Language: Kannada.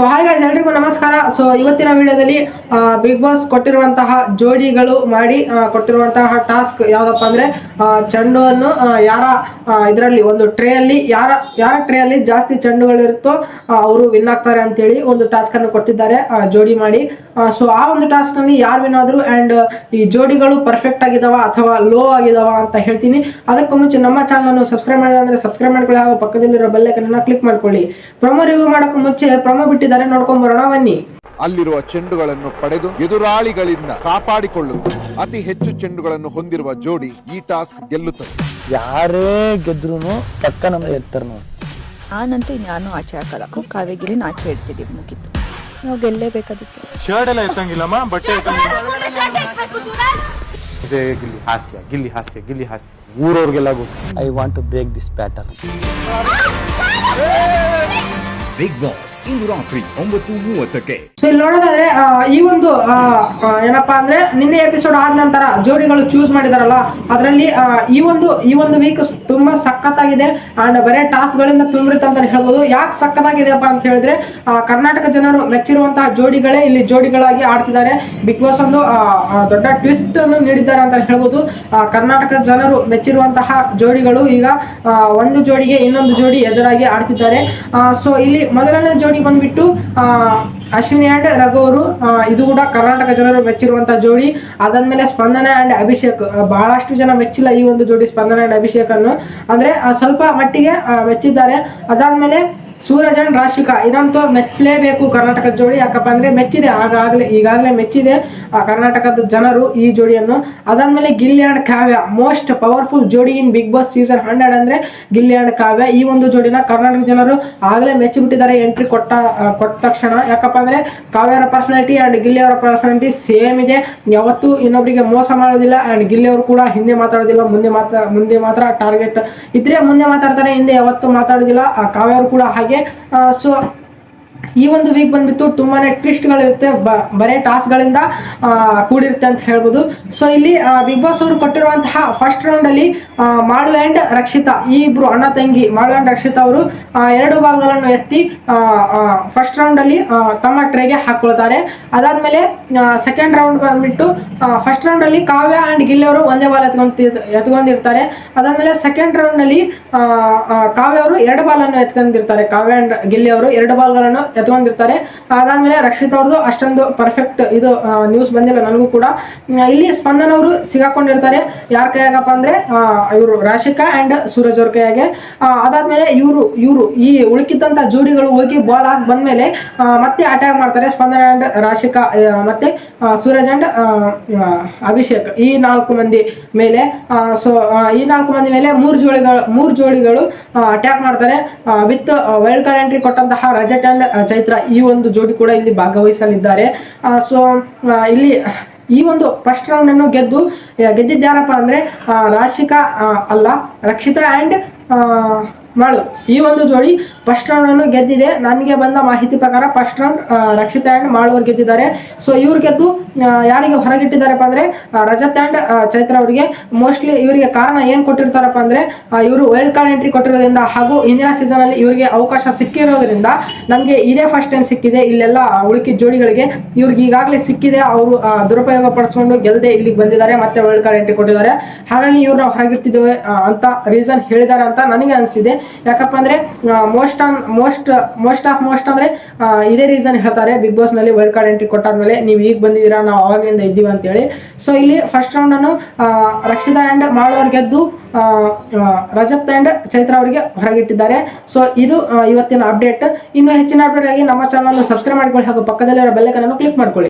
ಸೊ ಗಾಯ್ಸ್ ಎಲ್ರಿಗೂ ನಮಸ್ಕಾರ. ಸೊ ಇವತ್ತಿನ ವಿಡಿಯೋದಲ್ಲಿ ಬಿಗ್ ಬಾಸ್ ಕೊಟ್ಟಿರುವಂತಹ ಜೋಡಿಗಳು ಮಾಡಿ ಕೊಟ್ಟಿರುವಂತಹ ಟಾಸ್ಕ್ ಯಾವ್ದಪ್ಪ ಅಂದ್ರೆ ಚೆಂಡುವನ್ನು ಯಾರ ಇದರಲ್ಲಿ, ಒಂದು ಟ್ರೇ ಅಲ್ಲಿ ಯಾರ ಯಾರ ಟ್ರೇ ಅಲ್ಲಿ ಜಾಸ್ತಿ ಚೆಂಡುಗಳಿರುತ್ತೋ ಅವರು ವಿನ್ ಆಗ್ತಾರೆ ಅಂತೇಳಿ ಒಂದು ಟಾಸ್ಕ್ ಅನ್ನು ಕೊಟ್ಟಿದ್ದಾರೆ ಜೋಡಿ ಮಾಡಿ. ಸೊ ಆ ಒಂದು ಟಾಸ್ಕ್ನಲ್ಲಿ ಯಾರು ವಿನ್ ಆದ್ರು ಅಂಡ್ ಈ ಜೋಡಿಗಳು ಪರ್ಫೆಕ್ಟ್ ಆಗಿದಾವ ಅಥವಾ ಲೋ ಆಗಿದಾವ ಅಂತ ಹೇಳ್ತೀನಿ. ಅದಕ್ಕೂ ಮುಂಚೆ ನಮ್ಮ ಚಾನಲ್ ಅನ್ನು ಸಬ್ಸ್ಕ್ರೈಬ್ ಮಾಡಿದ್ರೆ ಸಬ್ಸ್ಕ್ರೈಬ್ ಮಾಡ್ಕೊಳ್ಳಿ ಹಾಗೂ ಪಕ್ಕದಲ್ಲಿರೋ ಬೆಲ್ಲೈಕನ್ನ ಕ್ಲಿಕ್ ಮಾಡ್ಕೊಳ್ಳಿ. ಪ್ರೊಮೋ ರಿವ್ಯೂ ಮಾಡೋಕ್ಕೂ ಮುಂಚೆ ಪ್ರೊಮೋ ಬಿಟ್ಟಿದ್ದಾರೆ ನೋಡ್ಕೊಂಡ್ ಬರೋಣ ಬನ್ನಿ. ಅಲ್ಲಿರುವ ಚೆಂಡುಗಳನ್ನು ಪಡೆದು ಎದುರಾಳಿಗಳಿಂದ ಕಾಪಾಡಿಕೊಳ್ಳುವುದು. ಅತಿ ಹೆಚ್ಚು ಚೆಂಡುಗಳನ್ನು ಹೊಂದಿರುವ ಜೋಡಿ ಈ ಟಾಸ್ಕ್ ಗೆಲ್ಲುತ್ತದೆ. ಯಾರೇ ಗೆದ್ರು ಪಕ್ಕ ನಮ್ಗೆ ಎತ್ತರ ನೋಡಿ. ನಾನಂತೂ ನಾನು ಆಚೆ ಹಾಕಲ್ಲ. ಕಾವೇಗಿರಿನ ಆಚೆ ಇಡ್ತಿದ್ದೀವಿ ಮುಗಿತು. ನಾವು ಗೆಲ್ಲೇಬೇಕದಕ್ಕೆ ಶರ್ಟ್ ಎಲ್ಲ ಎತ್ತಂಗಿಲ್ಲಮ್ಮ? ಬಟ್ಟೆ ಗಿಲ್ಲಿ ಹಾಸ್ಯ ಗಿಲ್ಲಿ ಹಾಸ್ಯ ಗಿಲ್ಲಿ ಹಾಸ್ಯ. ಊರವ್ರಿಗೆಲ್ಲ ಗೊತ್ತು. I want to break this pattern Bigg Boss ಇಂದು ರಾತ್ರಿ ಒಂಬತ್ತು ಮೂವತ್ತಕ್ಕೆ. ಸೊ ಇಲ್ಲಿ ನೋಡೋದಾದ್ರೆ ಈ ಒಂದು ಏನಪ್ಪಾ ಅಂದ್ರೆ, ನಿನ್ನೆ ಎಪಿಸೋಡ್ ಆದ ನಂತರ ಜೋಡಿಗಳು ಚೂಸ್ ಮಾಡಿದಾರಲ್ಲ, ಅದರಲ್ಲಿ ಈ ಒಂದು ಈ ಒಂದು ವೀಕ್ ತುಂಬಾ ಸಖತ್ತಾಗಿದೆ ಅಂಡ್ ಬರೇ ಟಾಸ್ ಗಳಿಂದ ತುಂಬಿರುತ್ತೆ ಅಂತ ಹೇಳ್ಬೋದು. ಯಾಕೆ ಸಖತ್ತಾಗಿದೆಯಪ್ಪ ಅಂತ ಹೇಳಿದ್ರೆ ಕರ್ನಾಟಕ ಜನರು ಮೆಚ್ಚಿರುವಂತಹ ಜೋಡಿಗಳೇ ಇಲ್ಲಿ ಜೋಡಿಗಳಾಗಿ ಆಡ್ತಿದ್ದಾರೆ. ಬಿಗ್ ಬಾಸ್ ಒಂದು ದೊಡ್ಡ ಟ್ವಿಸ್ಟ್ ಅನ್ನು ನೀಡಿದ್ದಾರೆ ಅಂತ ಹೇಳ್ಬೋದು. ಕರ್ನಾಟಕ ಜನರು ಮೆಚ್ಚಿರುವಂತಹ ಜೋಡಿಗಳು ಈಗ ಒಂದು ಜೋಡಿಗೆ ಇನ್ನೊಂದು ಜೋಡಿ ಎದುರಾಗಿ ಆಡ್ತಿದ್ದಾರೆ. ಸೊ ಇಲ್ಲಿ ಮೊದಲನೇ ಜೋಡಿ ಬಂದ್ಬಿಟ್ಟು ಅಶ್ವಿನಿ ಅಂಡ್ ರಘು ಅವರು ಇದು ಕೂಡ ಕರ್ನಾಟಕ ಜನರು ಮೆಚ್ಚಿರುವಂತಹ ಜೋಡಿ. ಅದಾದ್ಮೇಲೆ ಸ್ಪಂದನ ಅಂಡ್ ಅಭಿಷೇಕ್ ಬಹಳಷ್ಟು ಜನ ಮೆಚ್ಚಿಲ್ಲ ಈ ಒಂದು ಜೋಡಿ ಸ್ಪಂದನೆ ಅಂಡ್ ಅಭಿಷೇಕ್ ಅನ್ನು ಅಂದ್ರೆ ಸ್ವಲ್ಪ ಮಟ್ಟಿಗೆ ಮೆಚ್ಚಿದ್ದಾರೆ. ಅದಾದ್ಮೇಲೆ ಸೂರಜ್ ರಾಶಿಕಾ ಇದಂತೂ ಮೆಚ್ಚಲೇಬೇಕು ಕರ್ನಾಟಕದ ಜೋಡಿ. ಯಾಕಪ್ಪ ಅಂದ್ರೆ ಮೆಚ್ಚಿದೆ. ಆಗಾಗಲೇ ಈಗಾಗಲೇ ಮೆಚ್ಚಿದೆ ಆ, ಕರ್ನಾಟಕದ ಜನರು ಈ ಜೋಡಿಯನ್ನು. ಅದಾದ್ಮೇಲೆ Gilli and Kavya most powerful ಜೋಡಿ in Bigg Boss season hundred ಅಂದ್ರೆ ಗಿಲ್ಲಿ ಕಾವ್ಯ. ಈ ಒಂದು ಜೋಡಿನ ಕರ್ನಾಟಕ ಜನರು ಆಗಲೇ ಮೆಚ್ಚಿಬಿಟ್ಟಿದ್ದಾರೆ ಎಂಟ್ರಿ ಕೊಟ್ಟ ಕೊಟ್ಟ ತಕ್ಷಣ. ಯಾಕಪ್ಪ ಅಂದ್ರೆ ಕಾವ್ಯರ ಪರ್ಸನಾಲಿಟಿ ಅಂಡ್ ಗಿಲ್ಲಿ ಅವರ ಪರ್ಸನಾಲಿಟಿ ಸೇಮ್ ಇದೆ. ಯಾವತ್ತೂ ಇನ್ನೊಬ್ಬರಿಗೆ ಮೋಸ ಮಾಡೋದಿಲ್ಲ ಅಂಡ್ ಗಿಲ್ಲಿ ಅವರು ಕೂಡ ಹಿಂದೆ ಮಾತಾಡೋದಿಲ್ಲ ಮುಂದೆ ಮಾತ್ರ ಮುಂದೆ ಮಾತ್ರ ಟಾರ್ಗೆಟ್ ಇದ್ರೆ ಮುಂದೆ ಮಾತಾಡ್ತಾರೆ ಹಿಂದೆ ಯಾವತ್ತೂ ಮಾತಾಡೋದಿಲ್ಲ. ಆ ಕಾವ್ಯ ಅವರು ಕೂಡ ಹಾಗೆ ಸೊ ಈ ಒಂದು ವೀಕ್ ಬಂದ್ಬಿಟ್ಟು ತುಂಬಾನೇ ಟ್ವಿಸ್ಟ್ಗಳಿರುತ್ತೆ ಬರೇ ಟಾಸ್ಗಳಿಂದ ಕೂಡಿರುತ್ತೆ ಅಂತ ಹೇಳ್ಬೋದು. ಸೊ ಇಲ್ಲಿ ಬಿಗ್ ಬಾಸ್ ಅವರು ಕೊಟ್ಟಿರುವಂತಹ ಫಸ್ಟ್ ರೌಂಡಲ್ಲಿ ಮಾಳು ಅಂಡ್ ರಕ್ಷಿತಾ ಈ ಇಬ್ರು ಅಣ್ಣ ತಂಗಿ ಮಾಳು ಆ್ಯಂಡ್ ರಕ್ಷಿತಾ ಅವರು ಎರಡು ಭಾಗಗಳನ್ನು ಎತ್ತಿ ಫಸ್ಟ್ ರೌಂಡಲ್ಲಿ ತಮ್ಮ ಟ್ರೇಗೆ ಹಾಕೊಳ್ತಾರೆ ಅದಾದ್ಮೇಲೆ ಸೆಕೆಂಡ್ ರೌಂಡ್ ಬಂದ್ಬಿಟ್ಟು ಫಸ್ಟ್ ರೌಂಡಲ್ಲಿ ಕಾವ್ಯ ಅಂಡ್ ಗಿಲ್ಲಿ ಅವರು ಒಂದೇ ಬಾಲ್ ಎತ್ಕೊಂತ ಎತ್ಕೊಂಡಿರ್ತಾರೆ. ಅದಾದಮೇಲೆ ಸೆಕೆಂಡ್ ರೌಂಡ್ನಲ್ಲಿ ಆ, ಆ, ಕಾವ್ಯ ಅವರು ಎರಡು ಬಾಲನ್ನು ಎತ್ಕೊಂಡಿರ್ತಾರೆ. ಕಾವ್ಯ ಅಂಡ್ ಗಿಲ್ಲಿ ಅವರು ಎರಡು ಬಾಲ್ಗಳನ್ನು ಎತ್ಕೊಂಡಿರ್ತಾರೆ. ಅದಾದ್ಮೇಲೆ ರಕ್ಷಿತ್ ಅವ್ರದ್ದು ಅಷ್ಟೊಂದು ಪರ್ಫೆಕ್ಟ್ ಇದು ನ್ಯೂಸ್ ಬಂದಿಲ್ಲ ನನಗೂ ಕೂಡ. ಇಲ್ಲಿ ಸ್ಪಂದನ್ ಅವರು ಸಿಗಾಕೊಂಡಿರ್ತಾರೆ. ಯಾರ ಕೈಯಾಗಪ್ಪ ಅಂದ್ರೆ ಇವರು ರಾಶಿಕಾ ಅಂಡ್ ಸೂರಜ್ ಅವ್ರ ಕೈಯಾಗೆ. ಅದಾದಮೇಲೆ ಇವರು ಇವರು ಈ ಉಳುಕಿದ್ದಂತ ಜೋಡಿಗಳು ಹೋಗಿ ಬಾಲ್ ಹಾಕಿ ಬಂದ್ಮೇಲೆ ಮತ್ತೆ ಅಟ್ಯಾಕ್ ಮಾಡ್ತಾರೆ ಸ್ಪಂದನ್ ಅಂಡ್ ರಾಶಿಕಾ ಮತ್ತೆ ಸೂರಜ್ ಅಂಡ್ ಅಭಿಷೇಕ್ ಈ ನಾಲ್ಕು ಮಂದಿ ಮೇಲೆ. ಸೊ ಈ ನಾಲ್ಕು ಮಂದಿ ಮೇಲೆ ಮೂರು ಜೋಡಿಗಳು ಮೂರು ಜೋಡಿಗಳು ಅಟ್ಯಾಕ್ ಮಾಡ್ತಾರೆ. ವಿತ್ ವೈಲ್ಡ್ ಕಾರ್ಡ್ ಎಂಟ್ರಿ ಕೊಟ್ಟಂತಹ ರಜತ್ ಅಂಡ್ ಚೈತ್ರ ಈ ಒಂದು ಜೋಡಿ ಕೂಡ ಇಲ್ಲಿ ಭಾಗವಹಿಸಲಿದ್ದಾರೆ. ಸೊ ಇಲ್ಲಿ ಈ ಒಂದು ಫಸ್ಟ್ ರೌಂಡ್ ಅನ್ನು ಗೆದ್ದು ಗೆದ್ದಿದ್ದಾರಪ್ಪ ಅಂದ್ರೆ ರಾಶಿಕಾ ಅಲ್ಲ, ರಕ್ಷಿತಾ ಅಂಡ್ ಮಾಳು ಈ ಒಂದು ಜೋಡಿ ಫಸ್ಟ್ ರೌಂಡ್ ಅನ್ನು ಗೆದ್ದಿದೆ. ನನಗೆ ಬಂದ ಮಾಹಿತಿ ಪ್ರಕಾರ ಫಸ್ಟ್ ರೌಂಡ್ ರಕ್ಷಿತಾ ಅಂಡ್ ಮಾಳವರು ಗೆದ್ದಿದ್ದಾರೆ. ಸೊ ಇವ್ರು ಗೆದ್ದು ಯಾರಿಗೆ ಹೊರಗಿಟ್ಟಿದ್ದಾರಪ್ಪ ಅಂದ್ರೆ ರಜತ್ ಅಂಡ್ ಚೈತ್ರ ಅವರಿಗೆ. ಮೋಸ್ಟ್ಲಿ ಇವರಿಗೆ ಕಾರಣ ಏನು ಕೊಟ್ಟಿರ್ತಾರಪ್ಪ ಅಂದ್ರೆ ಇವರು ವೈಲ್ಡ್ ಕಾರ್ಡ್ ಎಂಟ್ರಿ ಕೊಟ್ಟಿರೋದ್ರಿಂದ ಹಾಗೂ ಹಿಂದಿನ ಸೀಸನ್ ಅಲ್ಲಿ ಇವರಿಗೆ ಅವಕಾಶ ಸಿಕ್ಕಿರೋದ್ರಿಂದ ನಮಗೆ ಇದೇ ಫಸ್ಟ್ ಟೈಮ್ ಸಿಕ್ಕಿದೆ. ಇಲ್ಲೆಲ್ಲ ಉಳುಕಿದ ಜೋಡಿಗಳಿಗೆ ಇವ್ರಿಗೆ ಈಗಾಗಲೇ ಸಿಕ್ಕಿದೆ. ಅವರು ದುರುಪಯೋಗ ಪಡಿಸ್ಕೊಂಡು ಗೆಲ್ಲದೆ ಇಲ್ಲಿಗೆ ಬಂದಿದ್ದಾರೆ. ಮತ್ತೆ ವೈಲ್ಡ್ ಕಾರ್ಡ್ ಎಂಟ್ರಿ ಕೊಟ್ಟಿದ್ದಾರೆ. ಹಾಗಾಗಿ ಇವ್ರನ್ನ ಹೊರಗಿರ್ತಿದ್ದೇವೆ ಅಂತ ರೀಸನ್ ಹೇಳಿದ್ದಾರೆ ಅಂತ ನನಗೆ ಅನಿಸಿದೆ. ಯಾಕಪ್ಪ ಅಂದ್ರೆ most on most most of most ಅಂದ್ರೆ ಇದೇ ರೀಸನ್ ಹೇಳ್ತಾರೆ ಬಿಗ್ ಬಾಸ್ನಲ್ಲಿ ವೈಲ್ಡ್ ಕಾರ್ಡ್ ಎಂಟ್ರಿ ಕೊಟ್ಟಾದ್ಮೇಲೆ ನೀವು ಈಗ ಬಂದಿದ್ದೀರಾ ನಾವು ಆವಾಗಿಂದ ಇದ್ದೀವಿ ಅಂತೇಳಿ. ಸೊ ಇಲ್ಲಿ ಫಸ್ಟ್ ರೌಂಡ್ ಅನ್ನು ಆ, ರಕ್ಷಿತಾ ಅಂಡ್ ಮಾಳವ್ರು ಗೆದ್ದು ರಜತ್ ಅಂಡ್ ಚೈತ್ರ ಅವರಿಗೆ ಹೊರಗಿಟ್ಟಿದ್ದಾರೆ. ಸೊ ಇದು ಇವತ್ತಿನ ಅಪ್ಡೇಟ್ ಇನ್ನು ಹೆಚ್ಚಿನ ಅಪ್ಡೇಟ್ ಆಗಿ ನಮ್ಮ ಚಾನಲ್ ಸಬ್ಸ್ಕ್ರೈಬ್ ಮಾಡ್ಕೊಳ್ಳಿ ಹಾಗೂ ಪಕ್ಕದಲ್ಲಿರೋ ಬೆಲ್ಲೈಕನ್ ಅನ್ನು ಕ್ಲಿಕ್ ಮಾಡ್ಕೊಳ್ಳಿ.